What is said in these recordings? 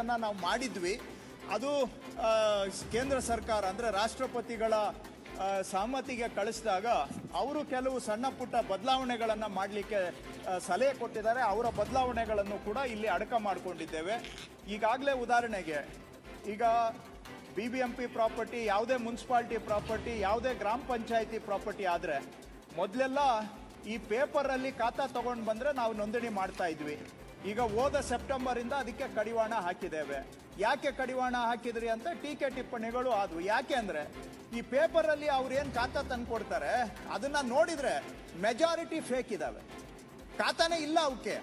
ಅನ್ನು ನಾವು ಮಾಡಿದ್ವಿ. ಅದು ಕೇಂದ್ರ ಸರ್ಕಾರ ಅಂದರೆ ರಾಷ್ಟ್ರಪತಿಗಳ ಸಹಮತಿಗೆ ಕಳಿಸಿದಾಗ ಅವರು ಕೆಲವು ಸಣ್ಣ ಪುಟ್ಟ ಬದಲಾವಣೆಗಳನ್ನು ಮಾಡಲಿಕ್ಕೆ ಸಲಹೆ ಕೊಟ್ಟಿದ್ದಾರೆ. ಅವರ ಬದಲಾವಣೆಗಳನ್ನು ಕೂಡ ಇಲ್ಲಿ ಅಡಕ ಮಾಡಿಕೊಂಡಿದ್ದೇವೆ. ಈಗಾಗಲೇ ಉದಾಹರಣೆಗೆ, ಈಗ B B M P property, ಯಾವುದೇ ಮುನ್ಸಿಪಾಲ್ಟಿ ಪ್ರಾಪರ್ಟಿ, ಯಾವುದೇ ಗ್ರಾಮ ಪಂಚಾಯಿತಿ ಪ್ರಾಪರ್ಟಿ ಆದರೆ ಮೊದಲೆಲ್ಲ ಈ ಪೇಪರಲ್ಲಿ ಖಾತಾ ತೊಗೊಂಡು ಬಂದರೆ ನಾವು ನೋಂದಣಿ ಮಾಡ್ತಾ ಇದ್ವಿ. ಈಗ ಹೋದ ಸೆಪ್ಟೆಂಬರಿಂದ ಅದಕ್ಕೆ ಕಡಿವಾಣ ಹಾಕಿದ್ದೇವೆ. ಯಾಕೆ ಕಡಿವಾಣ ಹಾಕಿದ್ರಿ ಅಂತ ಟೀಕೆ ಟಿಪ್ಪಣಿಗಳು ಆದವು ಯಾಕೆ ಅಂದರೆ ಈ ಪೇಪರಲ್ಲಿ ಅವ್ರು ಏನು ಖಾತಾ ತಂದು ಕೊಡ್ತಾರೆ ಅದನ್ನ ನೋಡಿದ್ರೆ ಮೆಜಾರಿಟಿ ಫೇಕ್ ಇದಾವೆ. ಖಾತಾನೇ ಇಲ್ಲ ಅವಕ್ಕೆ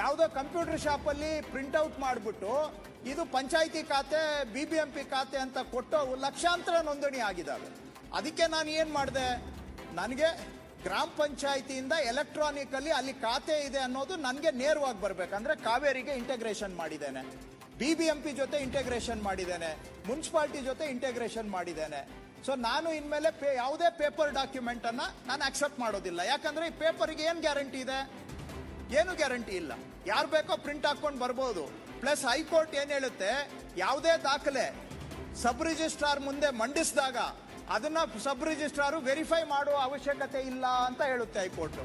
ಯಾವುದೋ ಕಂಪ್ಯೂಟರ್ ಶಾಪಲ್ಲಿ ಪ್ರಿಂಟೌಟ್ ಮಾಡಿಬಿಟ್ಟು ಇದು ಪಂಚಾಯಿತಿ ಖಾತೆ ಬಿ ಬಿ ಎಂ ಪಿ ಖಾತೆ ಅಂತ ಕೊಟ್ಟು ಲಕ್ಷಾಂತರ ನೋಂದಣಿ ಆಗಿದ್ದಾವೆ ಅದಕ್ಕೆ ನಾನು ಏನು ಮಾಡಿದೆ? ನನಗೆ ಗ್ರಾಮ ಪಂಚಾಯಿತಿಯಿಂದ ಎಲೆಕ್ಟ್ರಾನಿಕಲ್ಲಿ ಅಲ್ಲಿ ಖಾತೆ ಇದೆ ಅನ್ನೋದು ನನಗೆ ನೇರವಾಗಿ ಬರಬೇಕಂದ್ರೆ ಕಾವೇರಿಗೆ ಇಂಟಗ್ರೇಷನ್ ಮಾಡಿದ್ದೇನೆ. ಬಿ ಬಿ ಎಂ ಜೊತೆ ಇಂಟಗ್ರೇಷನ್ ಮಾಡಿದ್ದೇನೆ. ಮುನ್ಸಿಪಾಲ್ಟಿ ಜೊತೆ ಇಂಟಗ್ರೇಷನ್ ಮಾಡಿದ್ದೇನೆ. ಸೊ ನಾನು ಇನ್ಮೇಲೆ ಪೇ ಯಾವುದೇ ಪೇಪರ್ ಡಾಕ್ಯುಮೆಂಟನ್ನು ನಾನು ಅಕ್ಸೆಪ್ಟ್ ಮಾಡೋದಿಲ್ಲ. ಯಾಕಂದ್ರೆ ಈ ಪೇಪರ್ಗೆ ಏನು ಗ್ಯಾರಂಟಿ ಇದೆ? ಏನು ಗ್ಯಾರಂಟಿ ಇಲ್ಲ. ಯಾರು ಬೇಕೋ ಪ್ರಿಂಟ್ ಹಾಕೊಂಡು ಬರ್ಬೋದು. ಪ್ಲಸ್ ಹೈಕೋರ್ಟ್ ಏನ್ ಹೇಳುತ್ತೆ? ಯಾವುದೇ ದಾಖಲೆ ಸಬ್ ರಿಜಿಸ್ಟ್ರಾರ್ ಮುಂದೆ ಮಂಡಿಸಿದಾಗ ಅದನ್ನ ಸಬ್ ರಿಜಿಸ್ಟ್ರಾರು ವೆರಿಫೈ ಮಾಡುವ ಅವಶ್ಯಕತೆ ಇಲ್ಲ ಅಂತ ಹೇಳುತ್ತೆ ಹೈಕೋರ್ಟ್.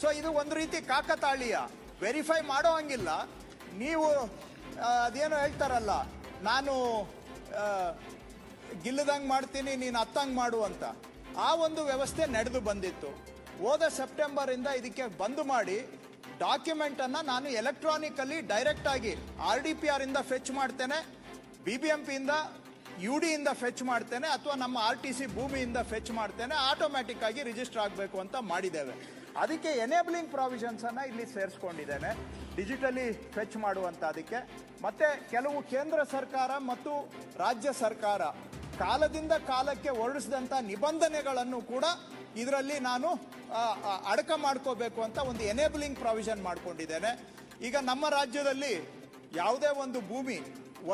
ಸೊ ಇದು ಒಂದು ರೀತಿ ಕಾಕತಾಳೀಯ. ವೆರಿಫೈ ಮಾಡೋ ಹಂಗಿಲ್ಲ. ನೀವು ಅದೇನು ಹೇಳ್ತಾರಲ್ಲ, ನಾನು ಗಿಲ್ಲದಂಗೆ ಮಾಡ್ತೀನಿ, ನೀನು ಹತ್ತಂಗೆ ಮಾಡು ಅಂತ. ಆ ಒಂದು ವ್ಯವಸ್ಥೆ ನಡೆದು ಬಂದಿತ್ತು. ಹೋದ ಸೆಪ್ಟೆಂಬರ್ ಇಂದ ಇದಕ್ಕೆ ಬಂದ್ ಮಾಡಿ ಡಾಕ್ಯುಮೆಂಟ್ ಅನ್ನ ನಾನು ಎಲೆಕ್ಟ್ರಾನಿಕಲ್ಲಿ ಡೈರೆಕ್ಟ್ ಆಗಿ ಆರ್ ಡಿ ಪಿ ಆರಿಂದ ಫೆಚ್ ಮಾಡ್ತೇನೆ. ಬಿ ಬಿ ಎಂ ಯು ಡಿಯಿಂದ ಫೆಚ್ ಮಾಡ್ತೇನೆ ಅಥವಾ ನಮ್ಮ ಆರ್ ಟಿ ಸಿ ಭೂಮಿಯಿಂದ ಫೆಚ್ ಮಾಡ್ತೇನೆ ಆಟೋಮ್ಯಾಟಿಕ್ ಆಗಿ ರಿಜಿಸ್ಟರ್ ಆಗಬೇಕು ಅಂತ ಮಾಡಿದ್ದೇವೆ. ಅದಕ್ಕೆ ಎನೇಬಲಿಂಗ್ ಪ್ರಾವಿಷನ್ಸ್ ಅನ್ನ ಇಲ್ಲಿ ಸೇರಿಸ್ಕೊಂಡಿದ್ದೇನೆ. ಡಿಜಿಟಲಿ ಫೆಚ್ ಮಾಡುವಂತ ಅದಕ್ಕೆ. ಮತ್ತೆ ಕೆಲವು ಕೇಂದ್ರ ಸರ್ಕಾರ ಮತ್ತು ರಾಜ್ಯ ಸರ್ಕಾರ ಕಾಲದಿಂದ ಕಾಲಕ್ಕೆ ಹೊರಡಿಸಿದಂತ ನಿಬಂಧನೆಗಳನ್ನು ಕೂಡ ಇದರಲ್ಲಿ ನಾನು ಅಡಕ ಮಾಡ್ಕೋಬೇಕು ಅಂತ ಒಂದು ಎನೇಬಲಿಂಗ್ ಪ್ರಾವಿಷನ್ ಮಾಡ್ಕೊಂಡಿದ್ದೇನೆ. ಈಗ ನಮ್ಮ ರಾಜ್ಯದಲ್ಲಿ ಯಾವುದೇ ಒಂದು ಭೂಮಿ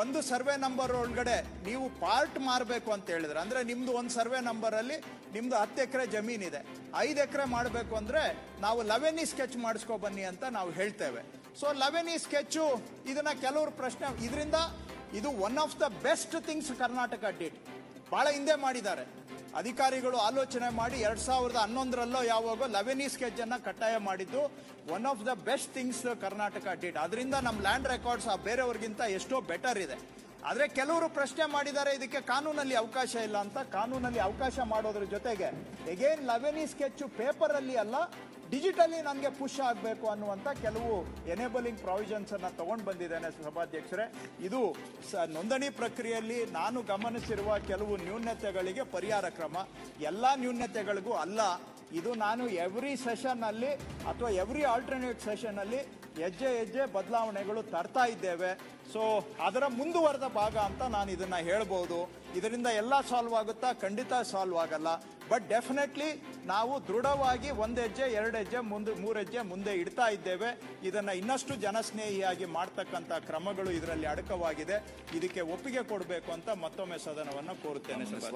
ಒಂದು ಸರ್ವೆ ನಂಬರ್ ಒಳಗಡೆ ನೀವು ಪಾರ್ಟ್ ಮಾರಬೇಕು ಅಂತ ಹೇಳಿದ್ರೆ, ಅಂದ್ರೆ ನಿಮ್ದು ಒಂದು ಸರ್ವೆ ನಂಬರ್ ಅಲ್ಲಿ ನಿಮ್ದು ಹತ್ತು ಎಕರೆ ಜಮೀನಿದೆ ಐದು ಎಕರೆ ಮಾಡಬೇಕು ಅಂದ್ರೆ ನಾವು ಲವೆನಿ ಸ್ಕೆಚ್ ಮಾಡಿಸ್ಕೊ ಬನ್ನಿ ಅಂತ ನಾವು ಹೇಳ್ತೇವೆ. ಸೊ ಲವೆನಿ ಸ್ಕೆಚ್ಚು ಇದನ್ನ ಕೆಲವರು ಪ್ರಶ್ನೆ, ಇದರಿಂದ ಇದು one of the best things Karnataka did ಬಹಳ ಹಿಂದೆ ಮಾಡಿದ್ದಾರೆ. ಅಧಿಕಾರಿಗಳು ಆಲೋಚನೆ ಮಾಡಿ ಎರಡ್ ಸಾವಿರದ ಹನ್ನೊಂದರಲ್ಲೋ ಯಾವಾಗ ಲೆವೆನಿ ಸ್ಕೆಚ್ ಅನ್ನ ಕಡ್ಡಾಯ ಮಾಡಿದ್ದು. One of the best things Karnataka did ಅದರಿಂದ ನಮ್ಮ ಲ್ಯಾಂಡ್ ರೆಕಾರ್ಡ್ಸ್ ಆ ಬೇರೆಯವ್ರಿಗಿಂತ ಎಷ್ಟೋ ಬೆಟರ್ ಇದೆ. ಆದರೆ ಕೆಲವರು ಪ್ರಶ್ನೆ ಮಾಡಿದ್ದಾರೆ, ಇದಕ್ಕೆ ಕಾನೂನಲ್ಲಿ ಅವಕಾಶ ಇಲ್ಲ ಅಂತ. ಕಾನೂನಲ್ಲಿ ಅವಕಾಶ ಮಾಡೋದ್ರ ಜೊತೆಗೆ ಎಗೇನ್ ಲೆವೆನಿ ಸ್ಕೆಚ್ ಪೇಪರಲ್ಲಿ ಅಲ್ಲ ಡಿಜಿಟಲಿ ನನಗೆ ಪುಷ್ ಆಗಬೇಕು ಅನ್ನುವಂಥ ಕೆಲವು ಎನೇಬಲಿಂಗ್ ಪ್ರಾವಿಷನ್ಸ್ ಅನ್ನು ತಗೊಂಡು ಬಂದಿದ್ದೇನೆ ಸಭಾಧ್ಯಕ್ಷರೇ. ಇದು ಸ ನೋಂದಣಿ ಪ್ರಕ್ರಿಯೆಯಲ್ಲಿ ನಾನು ಗಮನಿಸಿರುವ ಕೆಲವು ನ್ಯೂನತೆಗಳಿಗೆ ಪರಿಹಾರ ಕ್ರಮ. ಎಲ್ಲ ನ್ಯೂನತೆಗಳಿಗೂ ಅಲ್ಲ, ಇದು ನಾನು ಎವ್ರಿ ಸೆಷನ್ನಲ್ಲಿ ಅಥವಾ ಎವ್ರಿ ಆಲ್ಟರ್ನೇಟ್ ಸೆಷನ್ನಲ್ಲಿ ಹೆಜ್ಜೆ ಹೆಜ್ಜೆ ಬದಲಾವಣೆಗಳು ತರ್ತಾ ಇದ್ದೇವೆ. ಸೊ ಅದರ ಮುಂದುವರೆದ ಭಾಗ ಅಂತ ನಾನು ಇದನ್ನು ಹೇಳ್ಬೋದು. ಇದರಿಂದ ಎಲ್ಲ ಸಾಲ್ವ್ ಆಗುತ್ತಾ? ಖಂಡಿತ ಸಾಲ್ವ್ ಆಗಲ್ಲ. ಬಟ್ ಡೆಫಿನೆಟ್ಲಿ ನಾವು ದೃಢವಾಗಿ ಒಂದು ಹೆಜ್ಜೆ ಎರಡು ಹೆಜ್ಜೆ ಮುಂದೆ ಮೂರು ಹೆಜ್ಜೆ ಮುಂದೆ ಇಡ್ತಾ ಇದ್ದೇವೆ. ಇದನ್ನ ಇನ್ನಷ್ಟು ಜನಸ್ನೇಹಿಯಾಗಿ ಮಾಡ್ತಕ್ಕಂಥ ಕ್ರಮಗಳು ಇದರಲ್ಲಿ ಅಡಕವಾಗಿದೆ. ಇದಕ್ಕೆ ಒಪ್ಪಿಗೆ ಕೊಡಬೇಕು ಅಂತ ಮತ್ತೊಮ್ಮೆ ಸದನವನ್ನು ಕೋರುತ್ತೇನೆ ಸರ್.